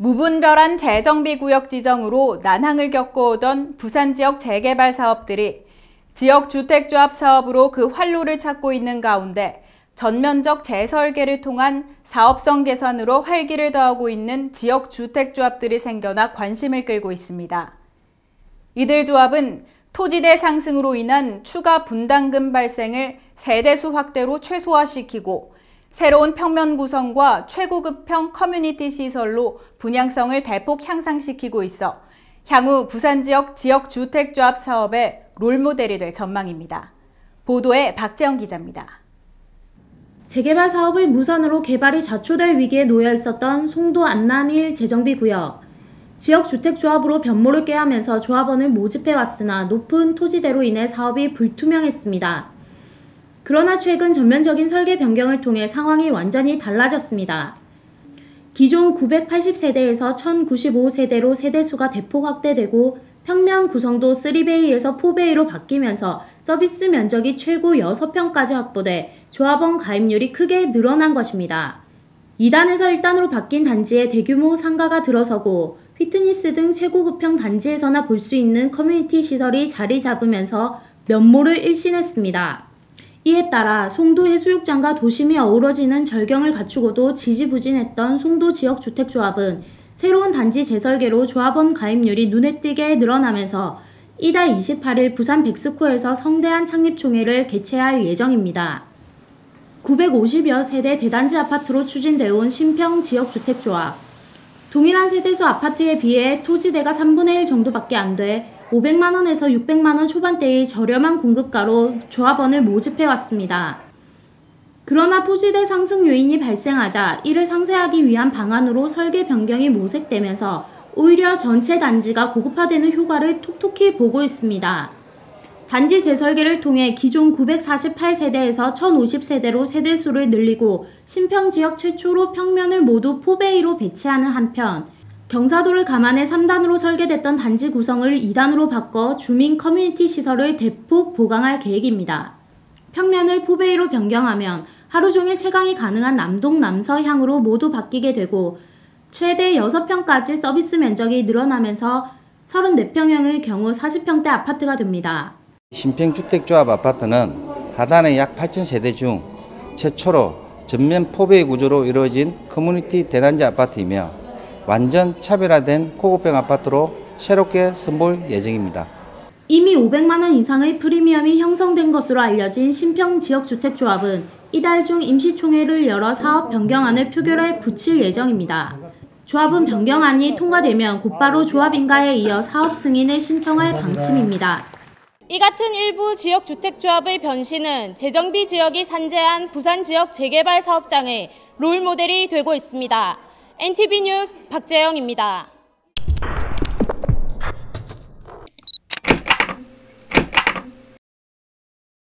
무분별한 재정비 구역 지정으로 난항을 겪어오던 부산 지역 재개발 사업들이 지역 주택조합 사업으로 그 활로를 찾고 있는 가운데 전면적 재설계를 통한 사업성 개선으로 활기를 더하고 있는 지역 주택조합들이 생겨나 관심을 끌고 있습니다. 이들 조합은 토지대 상승으로 인한 추가 분담금 발생을 세대수 확대로 최소화시키고 새로운 평면 구성과 최고급형 커뮤니티 시설로 분양성을 대폭 향상시키고 있어 향후 부산 지역 지역 주택조합 사업의 롤모델이 될 전망입니다. 보도에 박재영 기자입니다. 재개발 사업의 무산으로 개발이 자초될 위기에 놓여 있었던 송도 안남일 재정비 구역. 지역 주택조합으로 변모를 꾀하면서 조합원을 모집해 왔으나 높은 토지대로 인해 사업이 불투명했습니다. 그러나 최근 전면적인 설계 변경을 통해 상황이 완전히 달라졌습니다. 기존 980세대에서 1095세대로 세대수가 대폭 확대되고 평면 구성도 3베이에서 4베이로 바뀌면서 서비스 면적이 최고 6평까지 확보돼 조합원 가입률이 크게 늘어난 것입니다. 2단에서 1단으로 바뀐 단지에 대규모 상가가 들어서고 피트니스 등 최고급형 단지에서나 볼 수 있는 커뮤니티 시설이 자리 잡으면서 면모를 일신했습니다. 이에 따라 송도 해수욕장과 도심이 어우러지는 절경을 갖추고도 지지부진했던 송도 지역 주택조합은 새로운 단지 재설계로 조합원 가입률이 눈에 띄게 늘어나면서 이달 28일 부산 백스코에서 성대한 창립총회를 개최할 예정입니다. 950여 세대 대단지 아파트로 추진되어 온 신평 지역주택조합. 동일한 세대수 아파트에 비해 토지대가 3분의 1 정도밖에 안 돼 500만원에서 600만원 초반대의 저렴한 공급가로 조합원을 모집해왔습니다. 그러나 토지대 상승 요인이 발생하자 이를 상쇄하기 위한 방안으로 설계 변경이 모색되면서 오히려 전체 단지가 고급화되는 효과를 톡톡히 보고 있습니다. 단지 재설계를 통해 기존 948세대에서 1050세대로 세대수를 늘리고 신평지역 최초로 평면을 모두 포베이로 배치하는 한편 경사도를 감안해 3단으로 설계됐던 단지 구성을 2단으로 바꿔 주민 커뮤니티 시설을 대폭 보강할 계획입니다. 평면을 포베이로 변경하면 하루 종일 채광이 가능한 남동 남서향으로 모두 바뀌게 되고 최대 6평까지 서비스 면적이 늘어나면서 34평형의 경우 40평대 아파트가 됩니다. 신평주택조합 아파트는 하단의 약 8,000세대 중 최초로 전면 포베이 구조로 이루어진 커뮤니티 대단지 아파트이며 완전 차별화된 고급형 아파트로 새롭게 선보일 예정입니다. 이미 500만 원 이상의 프리미엄이 형성된 것으로 알려진 신평 지역주택조합은 이달 중 임시총회를 열어 사업 변경안을 표결에 붙일 예정입니다. 조합은 변경안이 통과되면 곧바로 조합 인가에 이어 사업 승인을 신청할 방침입니다. 이 같은 일부 지역주택조합의 변신은 재정비 지역이 산재한 부산 지역 재개발 사업장의 롤모델이 되고 있습니다. NTV 뉴스 박재영입니다.